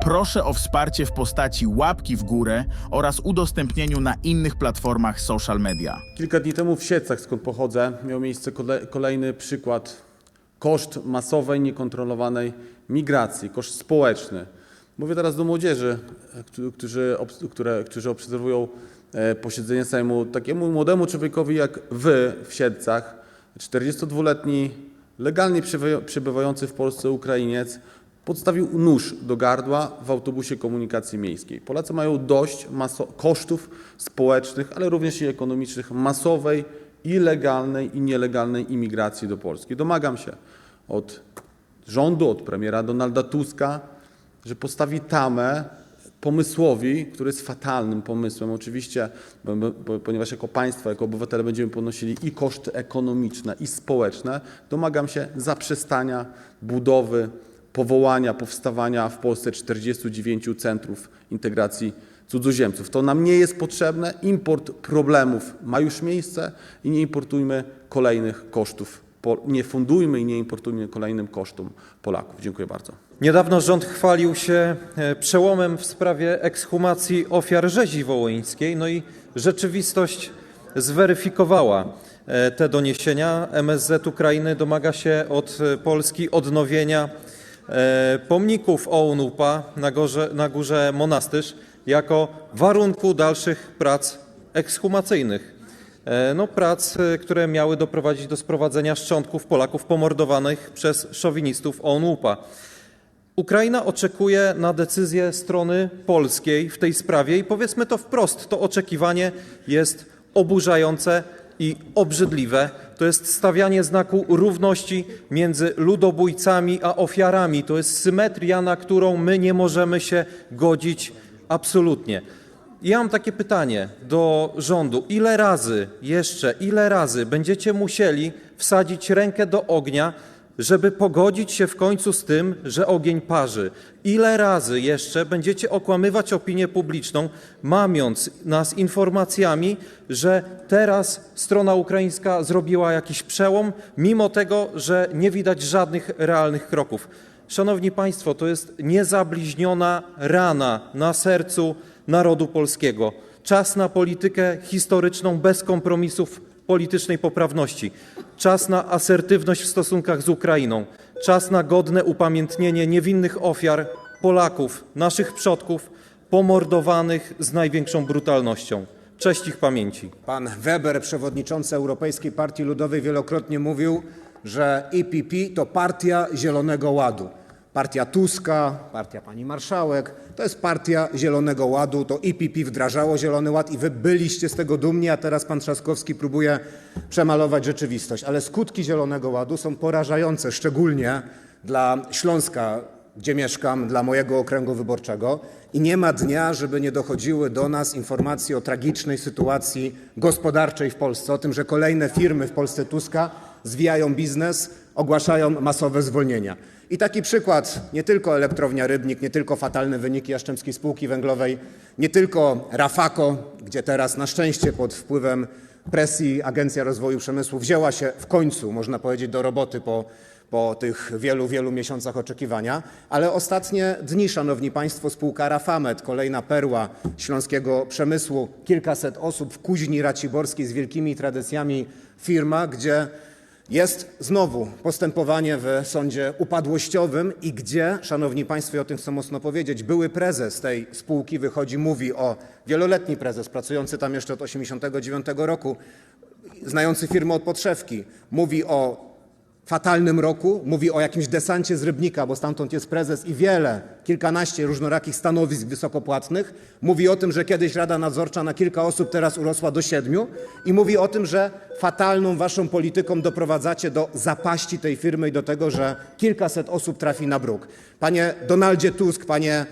Proszę o wsparcie w postaci łapki w górę oraz udostępnieniu na innych platformach social media. Kilka dni temu w Siedlcach, skąd pochodzę, miał miejsce kole- kolejny przykład koszt masowej, niekontrolowanej migracji, koszt społeczny. Mówię teraz do młodzieży, któ- którzy, które, którzy obserwują e, posiedzenie Sejmu. Takiemu młodemu człowiekowi jak wy w Siedlcach, 42-letni, legalnie przebywający w Polsce Ukrainiec, podstawił nóż do gardła w autobusie komunikacji miejskiej. Polacy mają dość kosztów społecznych, ale również i ekonomicznych masowej, i legalnej, i nielegalnej imigracji do Polski. Domagam się od rządu, od premiera Donalda Tuska, że postawi tamę pomysłowi, który jest fatalnym pomysłem. Oczywiście, ponieważ jako państwo, jako obywatele będziemy ponosili i koszty ekonomiczne, i społeczne, domagam się zaprzestania budowy, powołania, powstawania w Polsce 49 centrów integracji cudzoziemców. To nam nie jest potrzebne. Import problemów ma już miejsce i nie importujmy kolejnych kosztów. Nie fundujmy i nie importujmy kolejnym kosztom Polaków. Dziękuję bardzo. Niedawno rząd chwalił się e, przełomem w sprawie ekshumacji ofiar rzezi wołyńskiej, no i rzeczywistość zweryfikowała e, te doniesienia. MSZ Ukrainy domaga się od e, Polski odnowienia pomników OUN-UPA na górze, na górze Monastyż jako warunku dalszych prac ekshumacyjnych. E, No, prac, e, które miały doprowadzić do sprowadzenia szczątków Polaków pomordowanych przez szowinistów OUN-UPA. Ukraina oczekuje na decyzję strony polskiej w tej sprawie i powiedzmy to wprost, to oczekiwanie jest oburzające i obrzydliwe. To jest stawianie znaku równości między ludobójcami a ofiarami. To jest symetria, na którą my nie możemy się godzić absolutnie. Ja mam takie pytanie do rządu. Ile razy jeszcze, ile razy będziecie musieli wsadzić rękę do ognia, żeby pogodzić się w końcu z tym, że ogień parzy? Ile razy jeszcze będziecie okłamywać opinię publiczną, mamiąc nas informacjami, że teraz strona ukraińska zrobiła jakiś przełom, mimo tego, że nie widać żadnych realnych kroków? Szanowni Państwo, to jest niezabliźniona rana na sercu narodu polskiego. Czas na politykę historyczną bez kompromisów politycznej poprawności. Czas na asertywność w stosunkach z Ukrainą. Czas na godne upamiętnienie niewinnych ofiar Polaków, naszych przodków, pomordowanych z największą brutalnością. Cześć ich pamięci. Pan Weber, przewodniczący Europejskiej Partii Ludowej, wielokrotnie mówił, że EPP to partia Zielonego Ładu. Partia Tuska, partia pani marszałek, to jest partia Zielonego Ładu. To EPP wdrażało Zielony Ład i wy byliście z tego dumni, a teraz pan Trzaskowski próbuje przemalować rzeczywistość. Ale skutki Zielonego Ładu są porażające, szczególnie dla Śląska, gdzie mieszkam, dla mojego okręgu wyborczego i nie ma dnia, żeby nie dochodziły do nas informacje o tragicznej sytuacji gospodarczej w Polsce, o tym, że kolejne firmy w Polsce Tuska zwijają biznes, ogłaszają masowe zwolnienia. I taki przykład, nie tylko elektrownia Rybnik, nie tylko fatalne wyniki Jastrzębskiej Spółki Węglowej, nie tylko Rafako, gdzie teraz na szczęście pod wpływem presji Agencja Rozwoju Przemysłu wzięła się w końcu, można powiedzieć, do roboty po po tych wielu, wielu miesiącach oczekiwania. Ale ostatnie dni, szanowni państwo, spółka Rafamet, kolejna perła śląskiego przemysłu, kilkaset osób w Kuźni Raciborskiej z wielkimi tradycjami firma, gdzie jest znowu postępowanie w sądzie upadłościowym i gdzie, szanowni państwo, i o tym chcę mocno powiedzieć, były prezes tej spółki wychodzi, mówi o wieloletni prezes, pracujący tam jeszcze od 1989 roku, znający firmę od podszewki, mówi o fatalnym roku, mówi o jakimś desancie z Rybnika, bo stamtąd jest prezes i wiele, kilkanaście różnorakich stanowisk wysokopłatnych. Mówi o tym, że kiedyś Rada Nadzorcza na kilka osób teraz urosła do siedmiu i mówi o tym, że fatalną waszą polityką doprowadzacie do zapaści tej firmy i do tego, że kilkaset osób trafi na bruk. Panie Donaldzie Tusk, panie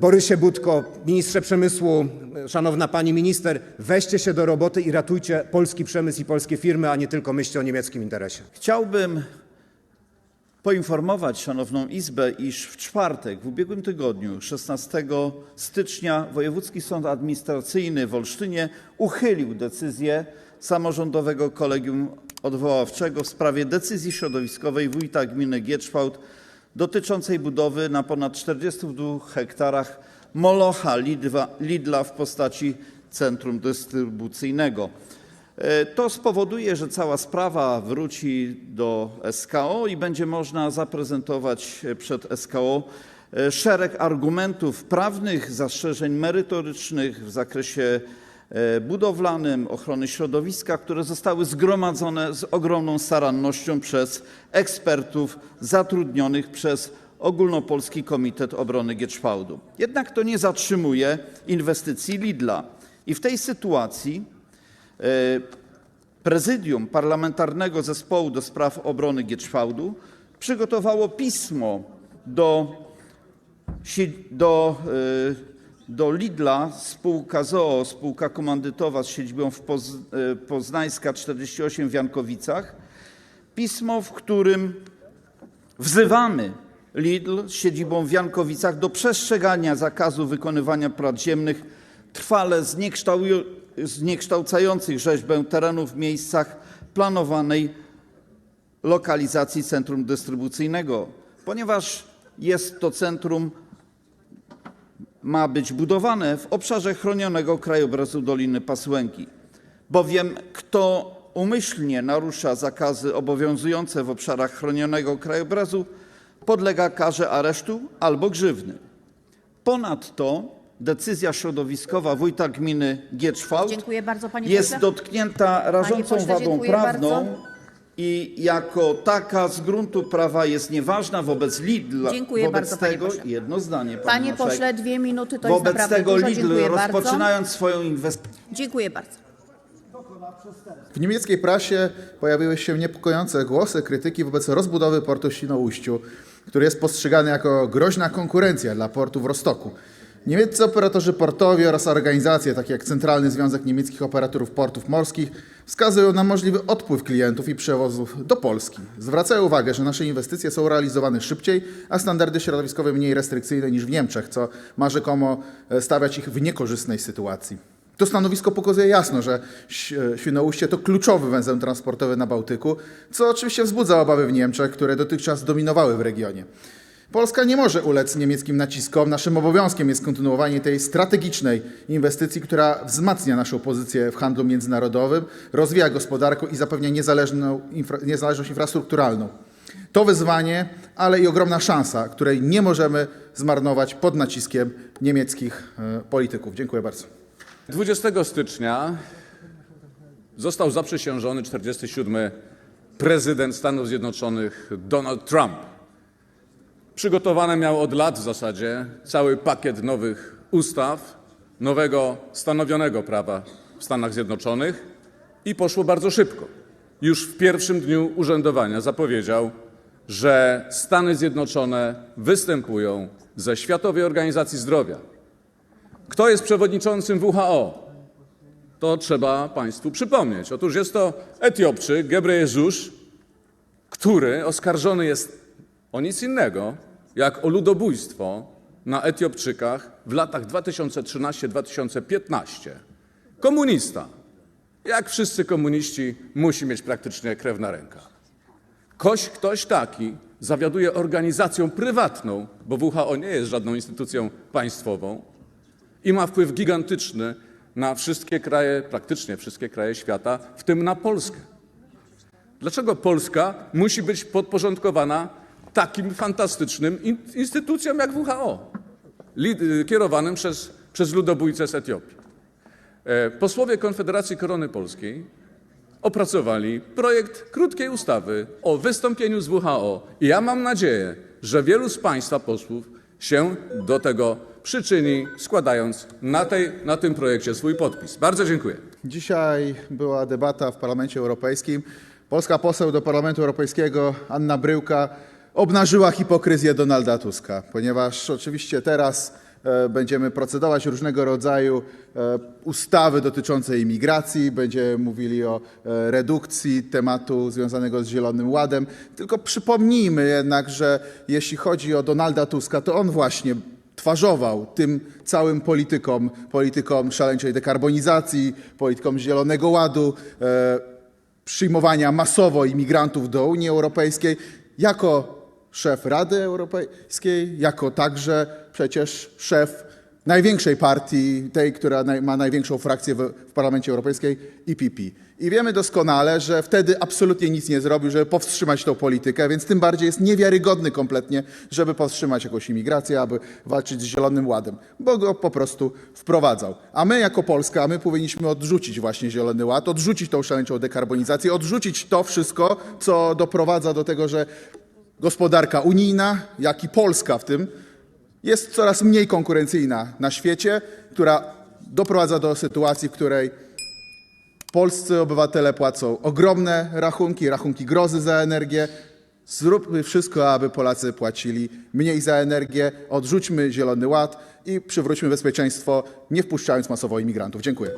Borysie Budko, ministrze przemysłu, e, szanowna pani minister, weźcie się do roboty i ratujcie polski przemysł i polskie firmy, a nie tylko myślcie o niemieckim interesie. Chciałbym poinformować Szanowną Izbę, iż w czwartek, w ubiegłym tygodniu, 16 stycznia, Wojewódzki Sąd Administracyjny w Olsztynie uchylił decyzję samorządowego kolegium odwoławczego w sprawie decyzji środowiskowej wójta gminy Gietrzwałt dotyczącej budowy na ponad 42 hektarach molocha Lidla, w postaci centrum dystrybucyjnego. E, To spowoduje, że cała sprawa wróci do SKO i będzie można zaprezentować przed SKO e, szereg argumentów prawnych, zastrzeżeń merytorycznych w zakresie budowlanym, ochrony środowiska, które zostały zgromadzone z ogromną starannością przez ekspertów zatrudnionych przez Ogólnopolski Komitet Obrony Gietrzwałdu. Jednak to nie zatrzymuje inwestycji Lidla. I w tej sytuacji e, Prezydium Parlamentarnego Zespołu do Spraw Obrony Gietrzwałdu przygotowało pismo do, do, y, do Lidla, spółka ZOO, spółka komandytowa z siedzibą w y, Poznańska 48 w Jankowicach. Pismo, w którym wzywamy Lidl z siedzibą w Jankowicach do przestrzegania zakazu wykonywania prac ziemnych trwale zniekształcających rzeźbę terenów w miejscach planowanej lokalizacji centrum dystrybucyjnego, ponieważ jest to centrum ma być budowane w obszarze chronionego krajobrazu Doliny Pasłęki. Bowiem kto umyślnie narusza zakazy obowiązujące w obszarach chronionego krajobrazu, podlega karze aresztu albo grzywny. Ponadto decyzja środowiskowa wójta gminy Gietrzwałd Dziękuję bardzo, panie jest pośle. dotknięta rażącą pośle, wadą dziękuję prawną bardzo. I jako taka z gruntu prawa jest nieważna wobec Lidla. Dziękuję wobec bardzo, panie tego pośle. jedno zdanie, pani Panie marszałek. pośle, dwie minuty to jest Wobec naprawdę tego dużo. Lidl Dziękuję bardzo. rozpoczynając swoją inwestycję Dziękuję bardzo. W niemieckiej prasie pojawiły się niepokojące głosy krytyki wobec rozbudowy portu w Świnoujściu, który jest postrzegany jako groźna konkurencja dla portu w Rostoku. Niemieccy operatorzy portowi oraz organizacje takie jak Centralny Związek Niemieckich Operatorów Portów Morskich wskazują na możliwy odpływ klientów i przewozów do Polski. Zwracają uwagę, że nasze inwestycje są realizowane szybciej, a standardy środowiskowe mniej restrykcyjne niż w Niemczech, co ma rzekomo e, stawiać ich w niekorzystnej sytuacji. To stanowisko pokazuje jasno, że Ś- Świnoujście to kluczowy węzeł transportowy na Bałtyku, co oczywiście wzbudza obawy w Niemczech, które dotychczas dominowały w regionie. Polska nie może ulec niemieckim naciskom. Naszym obowiązkiem jest kontynuowanie tej strategicznej inwestycji, która wzmacnia naszą pozycję w handlu międzynarodowym, rozwija gospodarkę i zapewnia infra, niezależność infrastrukturalną. To wyzwanie, ale i ogromna szansa, której nie możemy zmarnować pod naciskiem niemieckich e, polityków. Dziękuję bardzo. 20 stycznia został zaprzysiężony 47 prezydent Stanów Zjednoczonych Donald Trump. Przygotowany miał od lat w zasadzie cały pakiet nowych ustaw, nowego stanowionego prawa w Stanach Zjednoczonych i poszło bardzo szybko. Już w pierwszym dniu urzędowania zapowiedział, że Stany Zjednoczone występują ze Światowej Organizacji Zdrowia. Kto jest przewodniczącym WHO? To trzeba Państwu przypomnieć. Otóż jest to Etiopczyk Gebreyesus, który oskarżony jest o nic innego, jak o ludobójstwo na Etiopczykach w latach 2013-2015. Komunista. Jak wszyscy komuniści, musi mieć praktycznie krew na rękach. Koś, ktoś taki zawiaduje organizacją prywatną, bo WHO nie jest żadną instytucją państwową, i ma wpływ gigantyczny na wszystkie kraje, praktycznie wszystkie kraje świata, w tym na Polskę. Dlaczego Polska musi być podporządkowana takim fantastycznym in- instytucjom jak WHO, kierowanym przez, przez ludobójcę z Etiopii? E, Posłowie Konfederacji Korony Polskiej opracowali projekt krótkiej ustawy o wystąpieniu z WHO i ja mam nadzieję, że wielu z Państwa posłów się do tego przyczyni, składając na, tej, na tym projekcie swój podpis. Bardzo dziękuję. Dzisiaj była debata w Parlamencie Europejskim. Polska poseł do Parlamentu Europejskiego Anna Bryłka obnażyła hipokryzję Donalda Tuska, ponieważ oczywiście teraz e, będziemy procedować różnego rodzaju e, ustawy dotyczące imigracji, będziemy mówili o e, redukcji tematu związanego z Zielonym Ładem. Tylko przypomnijmy jednak, że jeśli chodzi o Donalda Tuska, to on właśnie twarzował tym całym politykom, politykom szaleńczej dekarbonizacji, politykom Zielonego Ładu, przyjmowania masowo imigrantów do Unii Europejskiej, jako szef Rady Europejskiej, jako także przecież szef największej partii, tej, która ma największą frakcję w, Parlamencie Europejskiej, EPP. I wiemy doskonale, że wtedy absolutnie nic nie zrobił, żeby powstrzymać tą politykę, więc tym bardziej jest niewiarygodny kompletnie, żeby powstrzymać jakąś imigrację, aby walczyć z Zielonym Ładem, bo go po prostu wprowadzał. A my jako Polska, my powinniśmy odrzucić właśnie Zielony Ład, odrzucić tą szaleńczą dekarbonizację, odrzucić to wszystko, co doprowadza do tego, że gospodarka unijna, jak i Polska w tym, jest coraz mniej konkurencyjna na świecie, która doprowadza do sytuacji, w której polscy obywatele płacą ogromne rachunki, rachunki grozy za energię. Zróbmy wszystko, aby Polacy płacili mniej za energię, odrzućmy Zielony Ład i przywróćmy bezpieczeństwo, nie wpuszczając masowo imigrantów. Dziękuję.